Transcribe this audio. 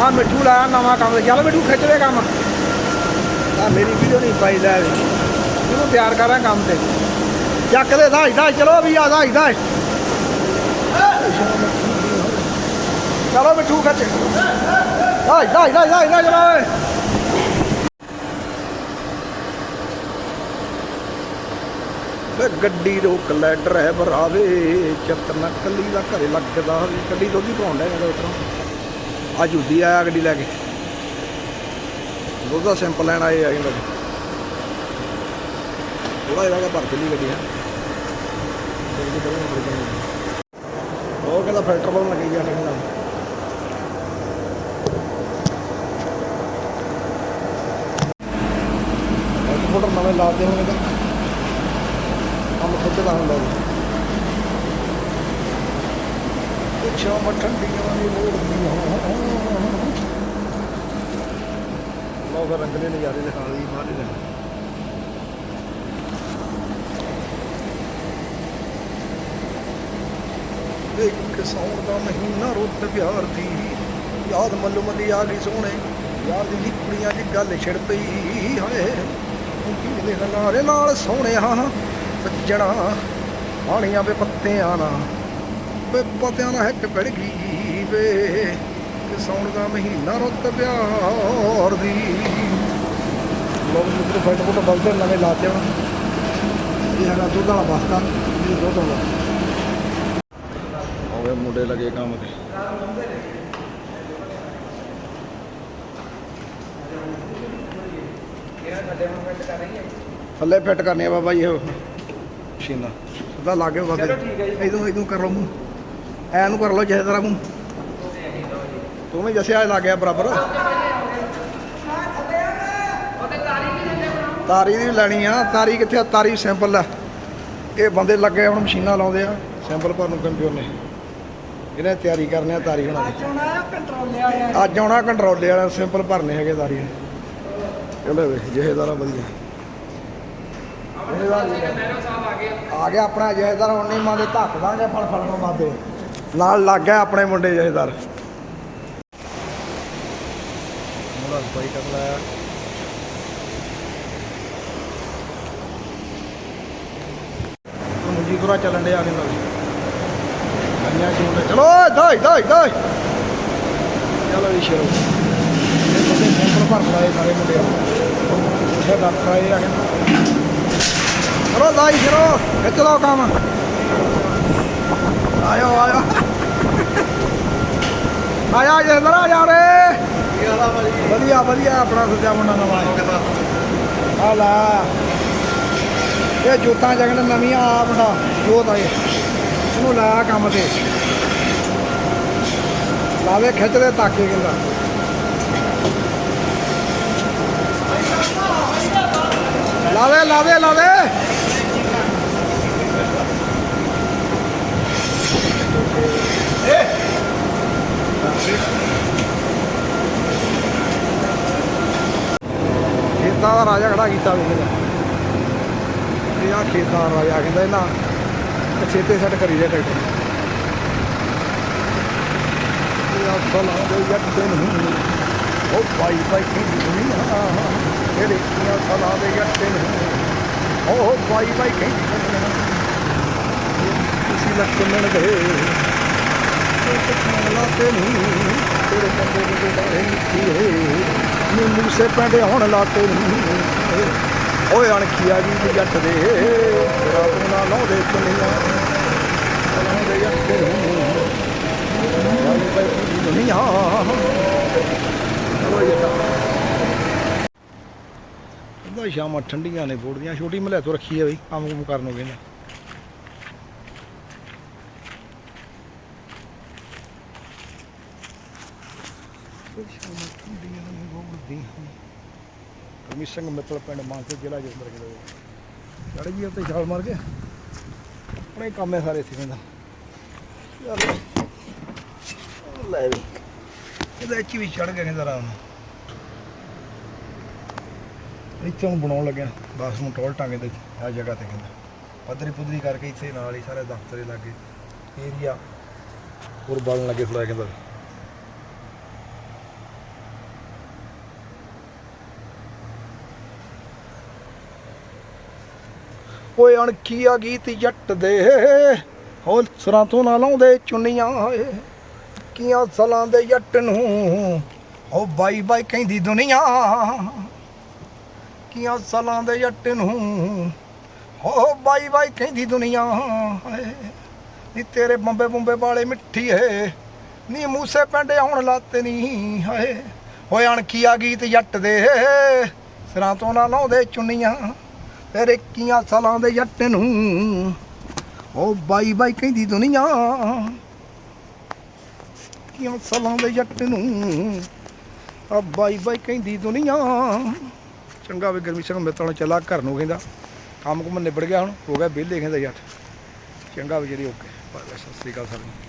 ਆ ਮਿੱਠੂ ਲਾਇਆ ਨਵਾਂ ਕੰਮ ਤੇ। ਚੱਲ ਮਿੱਠੂ, ਖਿੱਚ ਦੇ ਕੰਮ। ਆ ਮੇਰੀ ਵੀਡੀਓ ਨਹੀਂ ਪਾਈ ਲੈ ਇਹਨੂੰ ਤਿਆਰ ਕਰਾਂ ਕੰਮ ਤੇ। ਚੱਕ ਦੇ ਦਾ ਇਦਾਂ ਚਲੋ ਵੀ ਆ ਦਾ ਇਦਾਂ ਚਲੋ ਮਿੱਠੂ, ਖਿੱਚ। ਆ ਇਦਾਂ ਇਦਾਂ ਇਦਾਂ ਇਦਾਂ ਚਲੋ ਗੱਡੀ ਰੋਕ ਲੈ ਡਰਾਈਵਰ ਆਵੇ ਚੱਤ ਦਾ ਘਰੇ ਲੱਗਦਾ ਵੀ। ਗੱਡੀ ਦੋਦੀ ਪਾਉਂਦਾ ਕਹਿੰਦਾ ਉਤਰੋਂ ਅੱਜ ਉਦੀ ਆਇਆ ਗੱਡੀ ਲੈ ਕੇ। ਦੁੱਧ ਦਾ ਸੈਂਪਲ ਲੈਣ ਆਏ ਆ ਕਹਿੰਦਾ ਥੋੜਾ ਜਿਹਾ ਹੈਗਾ ਭਰ ਚੱਲੀ ਗੱਡੀ, ਹੈ। ਉਹ ਕਹਿੰਦਾ ਫਿਲਟਰ ਪਾਉਣ ਲੱਗੀ ਗਿਆ ਕਹਿੰਦਾ। ਇੱਕ ਫੋਟੋ ਨਵੇਂ ਲਾਤੇ ਹੋਣਗੇ ਤਾਂ ਕੰਮ ਖਿੱਚਦਾ ਹੁੰਦਾ ਉਹ ਪਿੱਛੋਂ ਦੀ ਮੋੜਦੀਆਂ ਲੋ ਫਿਰ ਰੰਗਲੇ ਨਜ਼ਾਰੇ ਦਿਖਾ ਲਈ ਬਾਹਰ ਹੀ ਇੱਕ ਸੌਣ ਦਾ ਮਹੀਨਾ ਰੁੱਤ ਪਿਆਰ ਦੀ। ਯਾਦ ਮੱਲੋ ਮੱਲੀ ਆ ਗਈ ਸੋਹਣੇ। ਯਾਰ ਦੀ ਨੀ ਕੁੜੀਆਂ ਦੀ ਗੱਲ ਛਿੜ ਪਈ। ਹਾਏ ਕਿਹਦੇ ਹਲਾਰੇ ਨਾਲ ਸੋਹਣਿਆ ਸੱਜਣਾ ਪਾਣੀਆਂ ਵੇ ਪੱਤਿਆਂ ਨਾਲ। ਪੱਤਿਆਂ ਨਾਲ ਹਿੱਕ ਪੜ ਗਈ ਵੇ ਕਿ ਸੌਣ ਦਾ ਮਹੀਨਾ ਰੁੱਤ ਪਿਆਰ ਦੀ। ਲੋਕ ਮਿੱਤਰ ਫਟ ਫਟ ਬਲਦੇ ਨਵੇਂ ਲਾਤੇ ਹੁਣ ਇਹ ਹੈਗਾ ਦੁੱਧ ਵਾਲਾ ਬਸਤਾ ਇਹ ਦੁੱਧ ਵਾਲਾ। ਹੋਵੇ ਮੁੰਡੇ ਲੱਗੇ ਕੰਮ ਤੇ। ਥੱਲੇ ਫਿੱਟ ਕਰਨੀ ਆ ਬਾਬਾ ਜੀ ਇਹ। ਮਸ਼ੀਨਾਂ ਸਿੱਧਾ ਲਾ ਕੇ ਬਾਬੇ। ਇਦੋਂ ਇਦੋਂ ਕਰ ਲਓ ਮੂੰਹ। ਐ ਨੂੰ ਕਰ ਲਓ ਜਿਹੇ ਤਰ੍ਹਾਂ ਮੂੰਹ। ਤੂੰ ਵੀ ਜਸਿਆ ਲੱਗ ਗਿਆ ਬਰਾਬਰ। ਤਾਰੀ ਦੀ ਵੀ ਲੈਣੀ ਆ। ਤਾਰੀ ਕਿੱਥੇ ਆ? ਤਾਰੀ ਸੈਂਪਲ ਆ। ਇਹ ਬੰਦੇ ਲੱਗੇ ਹੁਣ ਮਸ਼ੀਨਾਂ ਲਾਉਂਦੇ ਆ। ਸੈਂਪਲ ਭਰਨ ਨੂੰ ਕੰਪਿਊਟਰ ਨੇ ਇਹਨੇ ਤਿਆਰੀ ਕਰਨੀ ਆ ਤਾਰੀ ਹੋਣਾ ਅੱਜ ਆਉਣਾ ਕੰਟਰੋਲ ਵਾਲਾ ਸੈਂਪਲ ਭਰਨੇ ਹੈਗੇ ਤਾਰੀ ਚਲੋ ਵੇ ਜਹੇਦਾਰਾ ਵਧੀਆ। ਆ ਗਿਆ ਆਪਣਾ ਜਹੇਦਾਰ ਹੁਣ ਨਹੀਂ ਮੰਨਦੇ ਧੱਕ ਦਾਂਗੇ ਫਲ ਫਲ ਨੂੰ ਮਾਦੇ। ਨਾਲ ਲੱਗ ਗਿਆ ਆਪਣੇ ਮੁੰਡੇ ਜਹੇਦਾਰ ਮੁੰਡਾ ਸਪਾਈ ਕਰ ਲਾਇਆ ਮੁੰਜੀ ਤੁਰਾ ਚੱਲਣ ਦੇ ਆ ਕੇ ਨਾਲ ਅੰਨਿਆ ਜੂਨ ਚਲੋ। ਦਾਈ ਦਾਈ ਦਾਈ। ਚਲੋ ਜੀ ਸ਼ੇਰੋ। ਇਹ ਬੰਦੇ ਸੈਂਪਲ ਭਰ ਸਾਰੇ ਮੁੰਡੇ ਉਹ ਡਾਕਟਰ ਆਏ ਆ ਕੇ ਚਲੋ ਦਾਈ ਸ਼ੇਰੋ ਖਿੱਚ ਲਓ ਕੰਮ। ਆਇਓ ਆਇਓ। ਆਇਆ ਜਿੰਦਰ ਆ ਜਾ ਰੇ। ਵਧੀਆ ਵਧੀਆ, ਆਪਣਾ ਸੱਜਾ ਮੁੰਡਾ ਨਵਾਂ ਆ ਲਾ। ਇਹ ਜੋਤਾਂ ਜਗਨ ਨਵੀਆਂ ਆ ਮੁੰਡਾ, ਜੋਤ ਆਏ ਇਹਨੂੰ ਲਾਇਆ ਕੰਮ ਤੇ। ਲਾਵੇ ਖਿੱਚਦੇ ਤਾਕੇ ਕਹਿੰਦਾ। ਲਾਵੇ ਲਾਵੇ ਲਾਵੇ। ਖੇਤਾਂ ਦਾ ਰਾਜਾ ਖੜਾ ਕੀਤਾ ਵੇਖ ਲੈ। ਇਹ ਆ ਖੇਤਾਂ ਦਾ ਰਾਜਾ ਕਹਿੰਦਾ ਇਹਨਾਂ ਛੇਤੇ ਸੈੱਟ ਕਰੀ ਦੇ ਟਰੈਕਟਰ। ਇਹ ਆ ਫਲਾ ਦੇ ਜੱਟ ਦੇ ਨਹੀਂ ਉਹ ਭਾਈ ਭਾਈ ਕੀ ਦੁਨੀਆ ਇਹਦੇ ਕੀ ਫਲਾ ਦੇ ਜੱਟ ਦੇ ਨਹੀਂ ਉਹ ਭਾਈ ਭਾਈ ਕੀ ਕਿਸੇ ਲਖਮਣ ਦੇ ਲਾਤੇ ਨਹੀਂ ਤੇਰੇ ਕੰਦੇ ਦੇ ਡਾਰੇ ਮਿੱਠੀ ਹੈ ਮੈਨੂੰ ਸੇ ਪੈਂਦੇ ਹੁਣ ਲਾਤੇ ਨਹੀਂ। ਓਏ ਅਣਖੀਆ ਜੀ ਦੀ ਜੱਟ ਦੇ। ਤੂੰ ਨਾ ਲਾਉਂਦੇ ਚੁੰਨੀਆਂ। ਲਾਉਂਦੇ ਜੱਟ ਦੇ। ਦੁਨੀਆ ਇਹਦਾ ਸ਼ਾਮਾਂ ਠੰਡੀਆਂ ਨੇ ਬੋੜਦੀਆਂ। ਛੋਟੀ ਮਲੇ ਤੋਂ ਰੱਖੀ ਹੈ ਬਈ। ਕੰਮ ਕੁਮ ਕਰਨ ਨੂੰ ਕਹਿੰਦਾ ਸ਼ਾਮਾਂ ਸਿੰਘ ਮਿੱਤਲ ਪਿੰਡ ਮਾਨਸੇ ਜ਼ਿਲ੍ਹਾ ਜਸਮਰ ਕਿਲੋ ਚੜ ਗਈ ਉੱਤੇ ਛਾਲ ਮਾਰ ਕੇ। ਆਪਣੇ ਕੰਮ ਹੈ ਸਾਰੇ ਇੱਥੇ ਕਹਿੰਦਾ ਲੈ ਵੀ। ਇਹਦੇ ਚ ਵੀ ਚੜ ਗਿਆ ਕਹਿੰਦਾ ਆਰਾਮ ਨਾਲ। ਇੱਥੇ ਹੁਣ ਬਣਾਉਣ ਲੱਗਿਆ। ਬਾਥਰੂਮ ਟੋਲ ਟਾਂਗੇ ਤੇ ਆ ਜਗ੍ਹਾ ਤੇ ਕਹਿੰਦਾ। ਪੱਧਰੀ ਪੁੱਧਰੀ ਕਰਕੇ ਇੱਥੇ ਨਾਲ ਹੀ ਸਾਰੇ ਦਫ਼ਤਰ ਦੇ ਲਾਗੇ। ਏਰੀਆ ਹੋਰ ਬਣਨ ਲੱਗੇ ਥੋੜਾ ਕਹਿੰਦਾ। ਓਏ ਆ ਗੀਤ ਜੱਟ ਦੇ। ਹੋ ਸਰਾਂ ਤੋਂ ਨਾ ਲਾਉਂਦੇ ਚੁੰਨੀਆਂ ਓਏ। ਕੀਆਂ ਸਲਾਂ ਦੇ ਜੱਟ ਨੂੰ ਓ ਬਾਈ ਬਾਈ ਕਹਿੰਦੀ ਦੁਨੀਆ। ਕੀਆਂ ਸਲਾਂ ਦੇ ਜੱਟ ਨੂੰ ਓ ਬਾਈ ਬਾਈ ਕਹਿੰਦੀ ਦੁਨੀਆ ਹਾਏ ਨੀ ਤੇਰੇ ਬੰਬੇ ਬੰਬੇ ਵਾਲੇ ਮਿੱਠੀ ਏ। ਨੀ ਮੂਸੇ ਪਿੰਡ ਆਉਣ ਲਾਤੇ ਨੀ ਹਾਏ ਹੋਏ ਅਣਖੀਆ ਗੀਤ ਜੱਟ ਦੇ। ਸਿਰਾਂ ਤੋਂ ਨਾ ਲਾਉਂਦੇ ਚੁੰਨੀਆਂ। ਤੇਰੇ ਕੀਆਂ ਸਾਲਾਂ ਦੇ ਜੱਟ ਨੂੰ। ਓ ਬਾਈ ਬਾਈ ਕਹਿੰਦੀ ਦੁਨੀਆ। ਕੀਆਂ ਸਾਲਾਂ ਦੇ ਜੱਟ ਨੂੰ। ਆ ਬਾਈ ਬਾਈ ਕਹਿੰਦੀ ਦੁਨੀਆ। ਚੰਗਾ ਵੀ ਗਰਮੀ ਸੰਗ ਮਿੱਤਰਾਂ ਚੱਲਾ ਘਰ ਨੂੰ ਕਹਿੰਦਾ। ਕੰਮ ਕੁਮ ਨਿਬੜ ਗਿਆ ਹੁਣ, ਹੋ ਗਿਆ ਵਿਹਲੇ ਕਹਿੰਦਾ ਜੱਟ। ਚੰਗਾ ਵੀ ਜਿਹੜੀ ਓਕੇ। ਸਤਿ ਸ੍ਰੀ ਅਕਾਲ ਸਾਰਿਆਂ ਨੂੰ।